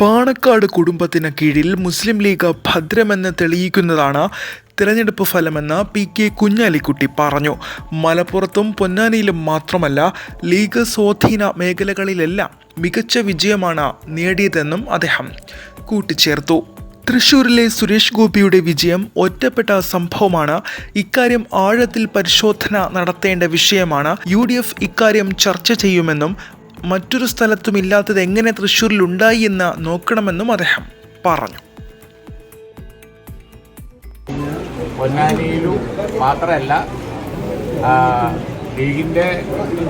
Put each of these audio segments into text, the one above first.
പാണക്കാട് കുടുംബത്തിന് കീഴിൽ മുസ്ലിം ലീഗ് ഭദ്രമെന്ന് തെളിയിക്കുന്നതാണ് തിരഞ്ഞെടുപ്പ് ഫലമെന്ന് പി കെ കുഞ്ഞാലിക്കുട്ടി പറഞ്ഞു. മലപ്പുറത്തും പൊന്നാനിയിലും മാത്രമല്ല ലീഗ് സ്വാധീന മേഖലകളിലെല്ലാം മികച്ച വിജയമാണ് നേടിയതെന്നും അദ്ദേഹം കൂട്ടിച്ചേർത്തു. തൃശൂരിലെ സുരേഷ് ഗോപിയുടെ വിജയം ഒറ്റപ്പെട്ട സംഭവമാണ്. ഇക്കാര്യം ആഴത്തിൽ പരിശോധന നടത്തേണ്ട വിഷയമാണ്. യു ഡി എഫ് ഇക്കാര്യം ചർച്ച ചെയ്യുമെന്നും മറ്റൊരു സ്ഥലത്തും ഇല്ലാത്തത് എങ്ങനെ തൃശ്ശൂരിൽ ഉണ്ടായി എന്ന് നോക്കണമെന്നും അദ്ദേഹം പറഞ്ഞു. പൊന്നാനിയിലും മാത്രമല്ല ലീഗിന്റെ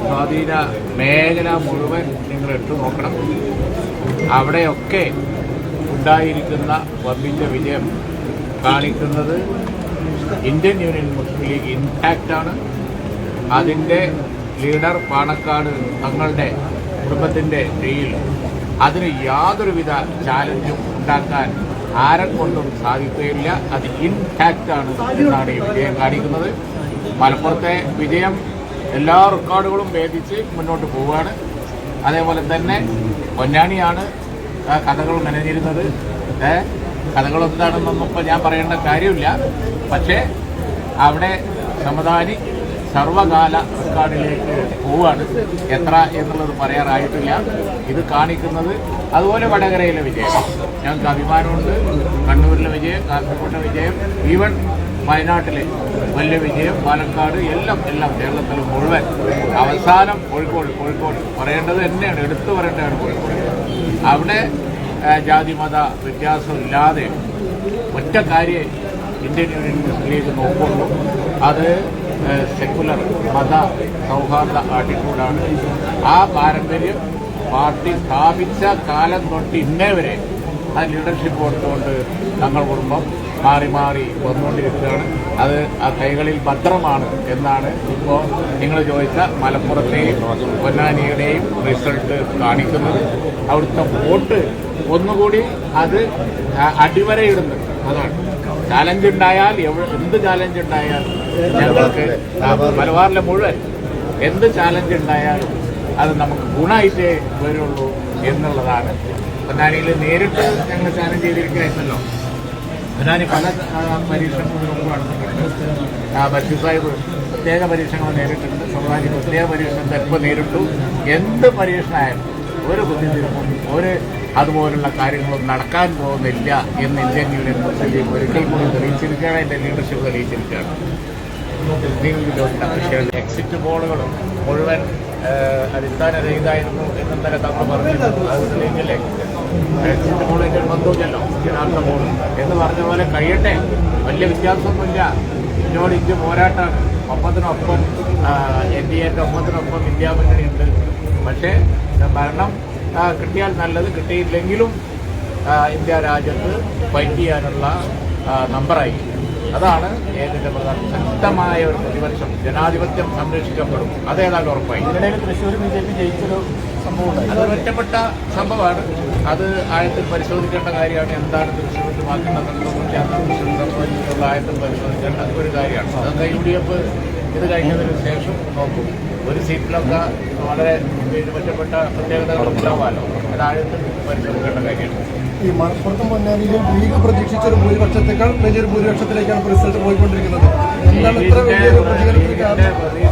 സ്വാധീന മേഖല മുഴുവൻ നിങ്ങൾ എടുത്തു നോക്കണം. അവിടെയൊക്കെ ഉണ്ടായിരിക്കുന്ന വമ്പിന്റെ വിജയം കാണിക്കുന്നത് ഇന്ത്യൻ യൂണിയൻ മുസ്ലിം ലീഗ് ഇൻടാക്റ്റാണ് അതിന്റെ ലീഡർ പാണക്കാട് തങ്ങളുടെ കുടുംബത്തിന്റെ കയ്യിൽ അതിന് യാതൊരുവിധ ചാലഞ്ചും ഉണ്ടാക്കാൻ ആരെ കൊണ്ടും സാധിക്കുകയില്ല. അത് ആണ് എന്നാണ് ഈ വിജയം കാണിക്കുന്നത്. മലപ്പുറത്തെ വിജയം എല്ലാ റെക്കോർഡുകളും ഭേദിച്ച് മുന്നോട്ട് പോവുകയാണ്. അതേപോലെ തന്നെ പൊന്നാണിയാണ് കഥകൾ മെനഞ്ഞിരുന്നത്. എന്താണെന്നൊന്നും ഇപ്പോൾ ഞാൻ പറയേണ്ട കാര്യമില്ല. പക്ഷേ അവിടെ സമദാനി സർവകാല റെക്കോർഡിലേക്ക് പോവാണ്. എത്ര എന്നുള്ളത് പറയാറായിട്ടില്ല. ഇത് കാണിക്കുന്നത് അതുപോലെ വടകരയിലെ വിജയം. ഞങ്ങൾക്ക് അഭിമാനമുണ്ട്. കണ്ണൂരിലെ വിജയം കാസർകോട്ടെ വിജയം ഈവൻ വയനാട്ടിലെ വലിയ വിജയം പാലക്കാട് എല്ലാം എല്ലാം കേരളത്തിൽ മുഴുവൻ. അവസാനം കോഴിക്കോട് കോഴിക്കോട്. പറയേണ്ടത് തന്നെയാണ്. എടുത്തു പറയേണ്ടതാണ് കോഴിക്കോട്. അവിടെ ജാതിമത ജാതി മത വ്യത്യാസമില്ലാതെ ഒറ്റ കാര്യം ഇന്ത്യൻ യൂണിയൻ ലീഗ് നോക്കുള്ളൂ. അത് സെക്കുലർ മത സൗഹാർദ്ദ ആട്ടിറ്റ്യൂഡാണ്. ആ പാരമ്പര്യം പാർട്ടി സ്ഥാപിച്ച കാലം തൊട്ട് ഇന്നേ വരെ ആ ലീഡർഷിപ്പ് കൊടുത്തുകൊണ്ട് തങ്ങൾ കുടുംബം മാറി മാറി വന്നുകൊണ്ടിരിക്കുകയാണ്. അത് ആ കൈകളിൽ ഭദ്രമാണ് എന്നാണ് ഇപ്പോൾ നിങ്ങൾ ചോദിച്ച മലപ്പുറത്തെയും പൊന്നാനിയുടെയും റിസൾട്ട് കാണിക്കുന്നത്. അവിടുത്തെ വോട്ട് ഒന്നുകൂടി അത് അടിവരയിടുന്നുണ്ട്. അതാണ്. ചാലഞ്ച് ഉണ്ടായാൽ എന്ത് ചാലഞ്ച് ഉണ്ടായാലും ഞങ്ങൾക്ക് മലബാറിലെ മുഴുവൻ എന്ത് ചാലഞ്ച് ഉണ്ടായാലും അത് നമുക്ക് ഗുണമായിട്ടേ വരുള്ളൂ എന്നുള്ളതാണ്. പൊന്നാനിയിൽ നേരിട്ട് ഞങ്ങൾ ചാലഞ്ച് ചെയ്തിരിക്കുകയായിരുന്നല്ലോ. പൊന്നാനി പല പരീക്ഷണങ്ങളും മുമ്പ് നടന്നിട്ടുണ്ട്. സാഹിബ് പ്രത്യേക പരീക്ഷണങ്ങൾ നേരിട്ടുണ്ട്. സമുദായ പ്രത്യേക പരീക്ഷണം നേരിട്ടു. എന്ത് പരീക്ഷണമായാലും ഒരു ബുദ്ധിമുട്ടും ഒരു അതുപോലുള്ള കാര്യങ്ങളും നടക്കാൻ പോകുന്നില്ല എന്ന് ഇന്ത്യൻ യൂണിയൻ മുസ്ലിം ലീഗ് ഒരിക്കൽ കൂടി തെളിയിച്ചിരിക്കുകയാണ് എന്റെ ലീഡർഷിപ്പ് തെളിയിച്ചിരിക്കുകയാണ്. എക്സിറ്റ് പോളുകളും മുഴുവൻ അടിസ്ഥാനരഹിതമായിരുന്നു എന്നും തന്നെ തങ്ങൾ പറഞ്ഞിരുന്നു. അതുകൊണ്ട് ലീഗിലെ എക്സിറ്റ് പോൾ എന്റെ ബന്ധുവില്ലല്ലോ യഥാർത്ഥ പോൾ എന്ന് പറഞ്ഞ പോലെ കഴിയട്ടെ വലിയ വ്യത്യാസമൊന്നുമില്ല. ഇതിനോട് ഇന്ത്യ പോരാട്ടമാണ് ഒപ്പത്തിനൊപ്പം എൻ ഡി എന്റെ ഒപ്പത്തിനൊപ്പം ഇന്ത്യ മുന്നണിയുണ്ട്. പക്ഷേ ഭരണം കിട്ടിയാൽ നല്ലത് കിട്ടിയില്ലെങ്കിലും ഇന്ത്യ രാജ്യത്ത് ഫൈറ്റ് ചെയ്യാനുള്ള നമ്പറായി അതാണ് ഏതിന്റെ പ്രധാന ശക്തമായ ഒരു പ്രതിപക്ഷം. ജനാധിപത്യം സംരക്ഷിക്കപ്പെടും. അതേതാണ്ട് ഉറപ്പായി. ഇതിനിടയിൽ തൃശ്ശൂർ ബി ജെ പി ജയിച്ചൊരു സംഭവമാണ് അത് ഒറ്റപ്പെട്ട സംഭവമാണ്. അത് ആഴത്തിൽ പരിശോധിക്കേണ്ട കാര്യമാണ്. എന്താണ് തൃശ്ശൂരിൽ മാറ്റുന്നത് തൃശ്ശൂർ ആഴത്തിൽ പരിശോധിക്കേണ്ട അതൊരു കാര്യമാണ്. അതൊക്കെ യു ഡി എഫ് ഇത് കഴിഞ്ഞതിന് ശേഷം നോക്കും. ഒരു സീറ്റിലൊക്കെ വളരെ മെച്ചപ്പെട്ട പ്രത്യേകതകൾ ഉണ്ടാവാമല്ലോ അതായത് പരിശ്രമിക്കേണ്ട കാര്യമാണ് ഈ മലപ്പുറത്തും പൊന്നാനിയിലും ലീഗ് പ്രതീക്ഷിച്ച ഒരു ഭൂരിപക്ഷത്തേക്കാൾ വലിയൊരു ഭൂരിപക്ഷത്തിലേക്കാണ് റിസൾട്ട് പോയിക്കൊണ്ടിരിക്കുന്നത്. എന്താണ് ഇത്ര വലിയൊരു പ്രതികരണത്തിന്